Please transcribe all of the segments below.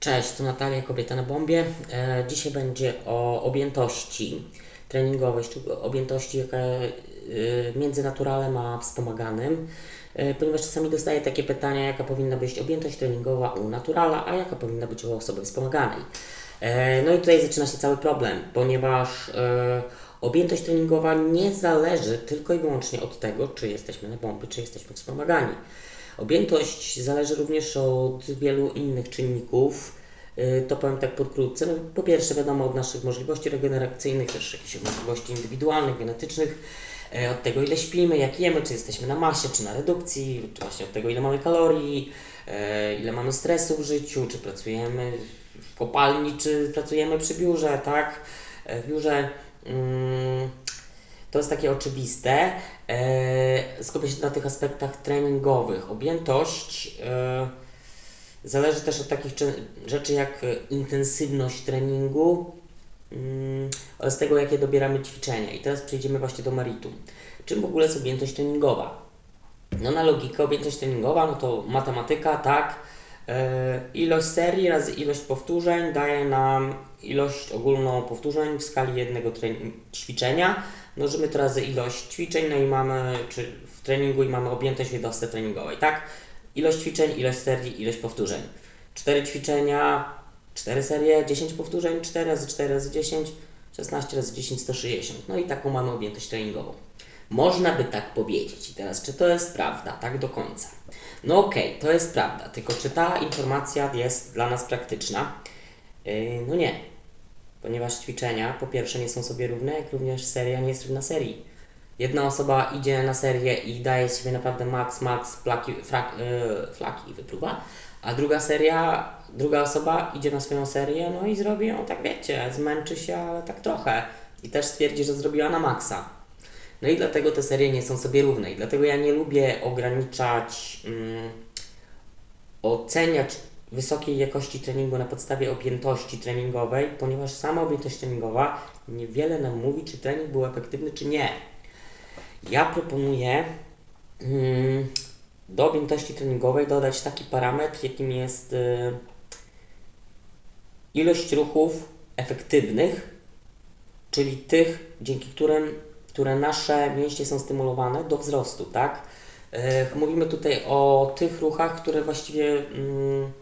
Cześć, to Natalia, kobieta na bombie. E, dzisiaj będzie o objętości treningowej, objętości, jaka e, między naturalem a wspomaganym, e, ponieważ czasami dostaję takie pytania, jaka powinna być objętość treningowa u naturala, a jaka powinna być u osoby wspomaganej. No i tutaj zaczyna się cały problem, ponieważ objętość treningowa nie zależy tylko i wyłącznie od tego, czy jesteśmy na bombie, czy jesteśmy wspomagani. Objętość zależy również od wielu innych czynników. Y, To powiem tak pokrótce. No, po pierwsze, wiadomo od naszych możliwości regeneracyjnych, też jakichś możliwości indywidualnych, genetycznych, e, od tego ile śpimy, jak jemy, czy jesteśmy na masie, czy na redukcji, czy właśnie od tego ile mamy kalorii, e, ile mamy stresu w życiu, czy pracujemy w kopalni, czy pracujemy przy biurze, tak? W biurze. To jest takie oczywiste. E, skupię się na tych aspektach treningowych. Objętość e, zależy też od takich czy, rzeczy jak intensywność treningu mm, oraz tego, jakie dobieramy ćwiczenia. I teraz przejdziemy właśnie do meritum. Czym w ogóle jest objętość treningowa? No na logikę objętość treningowa, no to matematyka, tak. E, ilość serii razy ilość powtórzeń daje nam ilość ogólną powtórzeń w skali jednego ćwiczenia. Mnożymy to razy ilość ćwiczeń, no i mamy, czy w treningu i mamy objętość w jednostce treningowej, tak? Ilość ćwiczeń, ilość serii, ilość powtórzeń. 4 ćwiczenia, 4 serie, 10 powtórzeń, 4 razy 4 razy 10, 16 razy 10, 160. No i taką mamy objętość treningową. Można by tak powiedzieć. I teraz, czy to jest prawda, tak do końca? No okej, to jest prawda, tylko czy ta informacja jest dla nas praktyczna? Yy, no nie, ponieważ ćwiczenia po pierwsze nie są sobie równe, jak również seria nie jest równa serii. Jedna osoba idzie na serię i daje z siebie naprawdę max, max, flaki, frak, yy, flaki a druga seria, druga osoba idzie na swoją serię, no i zrobi ją tak wiecie, zmęczy się, ale tak trochę i też stwierdzi, że zrobiła na maksa. No i dlatego te serie nie są sobie równe i dlatego ja nie lubię ograniczać, mm, oceniać wysokiej jakości treningu na podstawie objętości treningowej, ponieważ sama objętość treningowa niewiele nam mówi, czy trening był efektywny, czy nie. Ja proponuję mm, do objętości treningowej dodać taki parametr, jakim jest y, ilość ruchów efektywnych, czyli tych, dzięki którym które nasze mięśnie są stymulowane do wzrostu, tak? E, Mówimy tutaj o tych ruchach, które właściwie mm,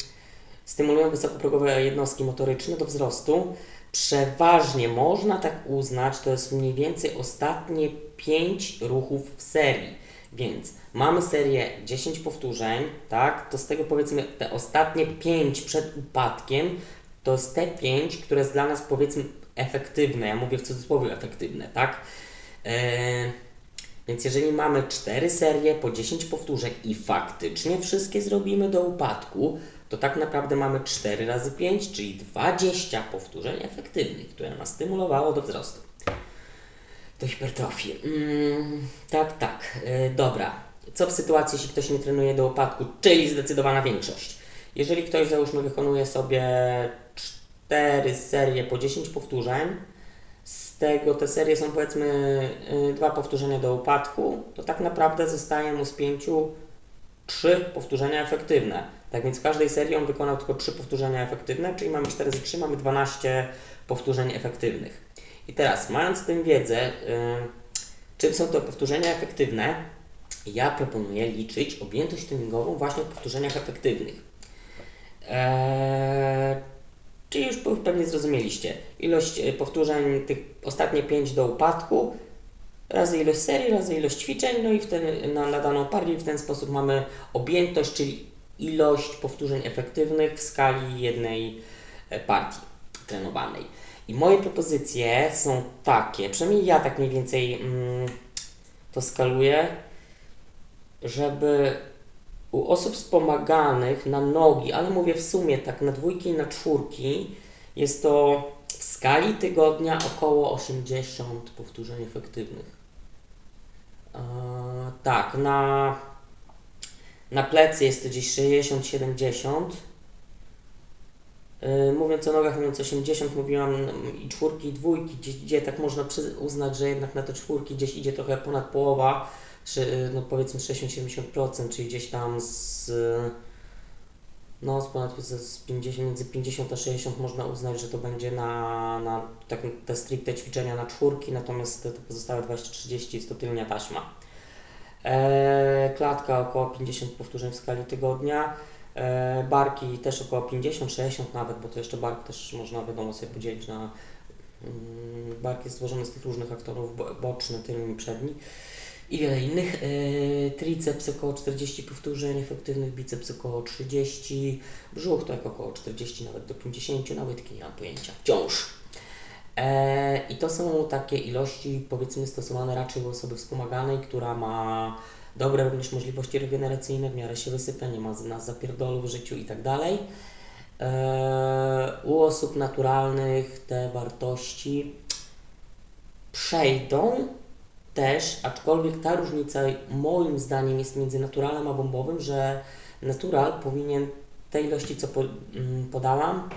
stymulują wysokoprogowe jednostki motoryczne do wzrostu. Przeważnie można tak uznać, to jest mniej więcej ostatnie 5 ruchów w serii. Więc mamy serię 10 powtórzeń, tak? To z tego powiedzmy te ostatnie 5 przed upadkiem, to jest te 5, które jest dla nas powiedzmy efektywne. Ja mówię w cudzysłowie efektywne, tak? Eee, więc jeżeli mamy 4 serie po 10 powtórzeń i faktycznie wszystkie zrobimy do upadku, to tak naprawdę mamy 4 razy 5, czyli 20 powtórzeń efektywnych, które nas stymulowało do wzrostu. Do hipertrofii. Mm, tak, tak. E, dobra. Co w sytuacji, jeśli ktoś nie trenuje do upadku, czyli zdecydowana większość? Jeżeli ktoś, załóżmy, wykonuje sobie 4 serie po 10 powtórzeń, tego te serie są powiedzmy y, dwa powtórzenia do upadku, to tak naprawdę zostaje mu z pięciu trzy powtórzenia efektywne. Tak więc w każdej serii on wykonał tylko trzy powtórzenia efektywne, czyli mamy 4 razy 3, mamy 12 powtórzeń efektywnych. I teraz, mając tę wiedzę, y, czym są to powtórzenia efektywne, ja proponuję liczyć objętość treningową właśnie w powtórzeniach efektywnych. Eee, Czyli już pe- pewnie zrozumieliście. Ilość e, powtórzeń, tych ostatnie 5 do upadku, razy ilość serii, razy ilość ćwiczeń, no i w ten, na, na daną partię w ten sposób mamy objętość, czyli ilość powtórzeń efektywnych w skali jednej e, partii trenowanej. I moje propozycje są takie, przynajmniej ja tak mniej więcej mm, to skaluję, żeby u osób wspomaganych na nogi, ale mówię w sumie tak na dwójki i na czwórki, jest to w skali tygodnia około 80 powtórzeń efektywnych. Tak, na, na plecy jest to gdzieś 60-70. Yy, Mówiąc o nogach, mówiąc 80, mówiłam i czwórki, i dwójki, gdzie, gdzie tak można uznać, że jednak na te czwórki gdzieś idzie trochę ponad połowa, no powiedzmy 60-70%, czyli gdzieś tam z No, z ponad z z 50, między 50 a 60 można uznać, że to będzie na, na tak, te stricte ćwiczenia na czwórki, natomiast te, pozostałe 20-30 jest to tylnia taśma. E, klatka około 50 powtórzeń w skali tygodnia. E, barki też około 50-60 nawet, bo to jeszcze bark też można wiadomo sobie podzielić na mm, bark jest złożony z tych różnych aktorów bo, boczny, tylny i przedni i wiele innych. E, triceps około 40 powtórzeń efektywnych, biceps około 30, brzuch to jak około 40 nawet do 50, na nie mam pojęcia, wciąż. E, I to są takie ilości, powiedzmy, stosowane raczej u osoby wspomaganej, która ma dobre również możliwości regeneracyjne, w miarę się wysypia, nie ma nas zapierdolu w życiu i tak dalej. E, U osób naturalnych te wartości przejdą też, aczkolwiek ta różnica moim zdaniem jest między naturalem a bombowym, że natural powinien te ilości, co mm, podałam,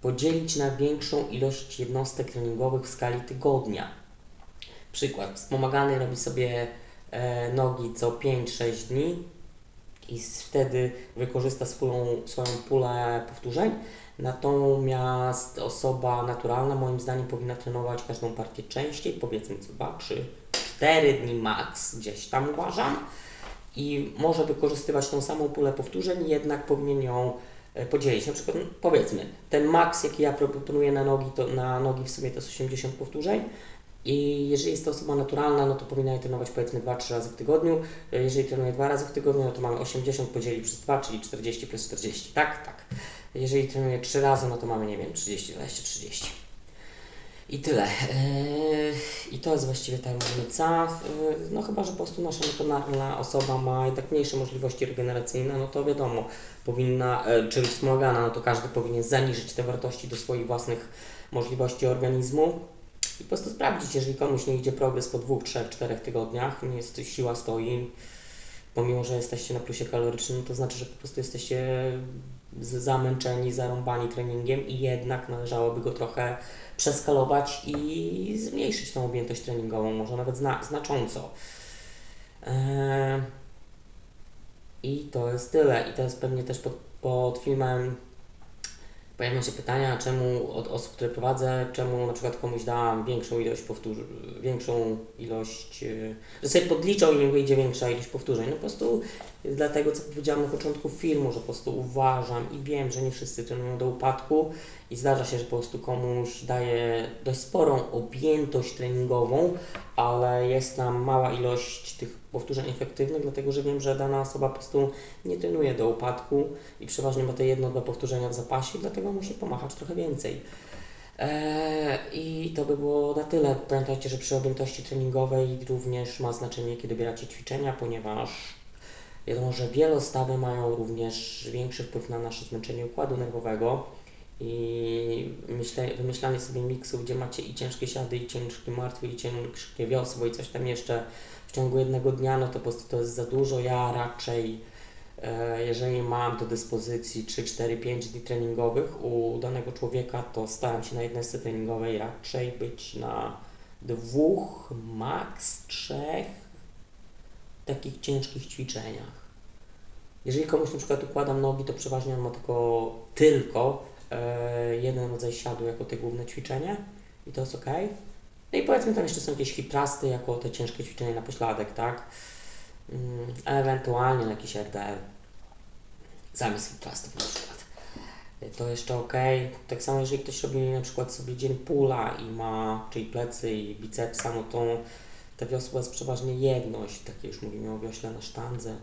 podzielić na większą ilość jednostek treningowych w skali tygodnia. Przykład, wspomagany robi sobie e, nogi co 5-6 dni i wtedy wykorzysta swoją, swoją pulę powtórzeń. Natomiast osoba naturalna moim zdaniem powinna trenować każdą partię częściej, powiedzmy co 2, 3, 4 dni max, gdzieś tam uważam. I może wykorzystywać tą samą pulę powtórzeń, jednak powinien ją e, podzielić. Na przykład no, powiedzmy, ten maks jaki ja proponuję na nogi, to na nogi w sumie to jest 80 powtórzeń. I jeżeli jest to osoba naturalna, no to powinna je trenować powiedzmy 2-3 razy w tygodniu. E, Jeżeli trenuje 2 razy w tygodniu, no to mamy 80 podzielić przez 2, czyli 40 plus 40. Tak, tak. Jeżeli trenuje 3 razy, no to mamy, nie wiem, 30, 20, 30. I tyle. Yy, I to jest właściwie ta różnica. Yy, No chyba, że po prostu nasza naturalna osoba ma jednak mniejsze możliwości regeneracyjne, no to wiadomo, powinna, e, czyli wspomagana, no to każdy powinien zaniżyć te wartości do swoich własnych możliwości organizmu i po prostu sprawdzić, jeżeli komuś nie idzie progres po dwóch, trzech, czterech tygodniach, nie jest siła stoi, pomimo, że jesteście na plusie kalorycznym, to znaczy, że po prostu jesteście zamęczeni, zarąbani treningiem i jednak należałoby go trochę przeskalować i zmniejszyć tą objętość treningową, może nawet zna, znacząco. Eee, I to jest tyle. I to jest pewnie też pod, pod filmem pojawią się pytania, czemu od osób, które prowadzę, czemu na przykład komuś dałam większą ilość powtórzeń, większą ilość, yy, że sobie podliczą i im wyjdzie większa ilość powtórzeń. No po prostu dlatego, co powiedziałam na początku filmu, że po prostu uważam i wiem, że nie wszyscy trenują do upadku i zdarza się, że po prostu komuś daje dość sporą objętość treningową, ale jest tam mała ilość tych powtórzeń efektywnych, dlatego że wiem, że dana osoba po prostu nie trenuje do upadku i przeważnie ma te jedno, dwa powtórzenia w zapasie, dlatego musi pomachać trochę więcej. Eee, I to by było na tyle. Pamiętajcie, że przy objętości treningowej również ma znaczenie, kiedy dobieracie ćwiczenia, ponieważ wiadomo, że wielostawy mają również większy wpływ na nasze zmęczenie układu nerwowego i myślę, wymyślanie sobie miksu, gdzie macie i ciężkie siady, i ciężki martwy, i ciężkie wiosło, i coś tam jeszcze w ciągu jednego dnia, no to po prostu to jest za dużo. Ja raczej, e, jeżeli mam do dyspozycji 3, 4, 5 dni treningowych u danego człowieka, to staram się na jednostce treningowej raczej być na dwóch, maks trzech takich ciężkich ćwiczeniach. Jeżeli komuś na przykład układam nogi, to przeważnie on ma tylko, tylko e, jeden rodzaj siadu jako te główne ćwiczenie i to jest ok. No i powiedzmy tam jeszcze są jakieś hiprasty jako te ciężkie ćwiczenia na pośladek, tak? Mm, a ewentualnie jakiś RDL. Zamiast hiprastów na przykład. E, To jeszcze ok. Tak samo jeżeli ktoś robi na przykład sobie dzień pula i ma, czyli plecy i bicepsa, no to te wiosło jest przeważnie jedność, takie już mówimy o wiośle na sztandze.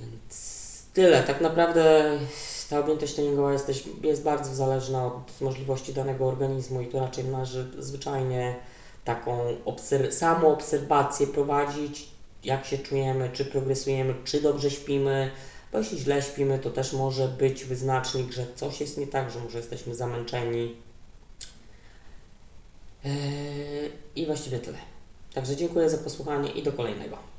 Więc tyle. Tak naprawdę ta objętość treningowa jest, też, jest bardzo zależna od możliwości danego organizmu i tu raczej należy zwyczajnie taką obser- samoobserwację prowadzić, jak się czujemy, czy progresujemy, czy dobrze śpimy, bo jeśli źle śpimy, to też może być wyznacznik, że coś jest nie tak, że może jesteśmy zamęczeni. Eee, I właściwie tyle. Także dziękuję za posłuchanie i do kolejnego.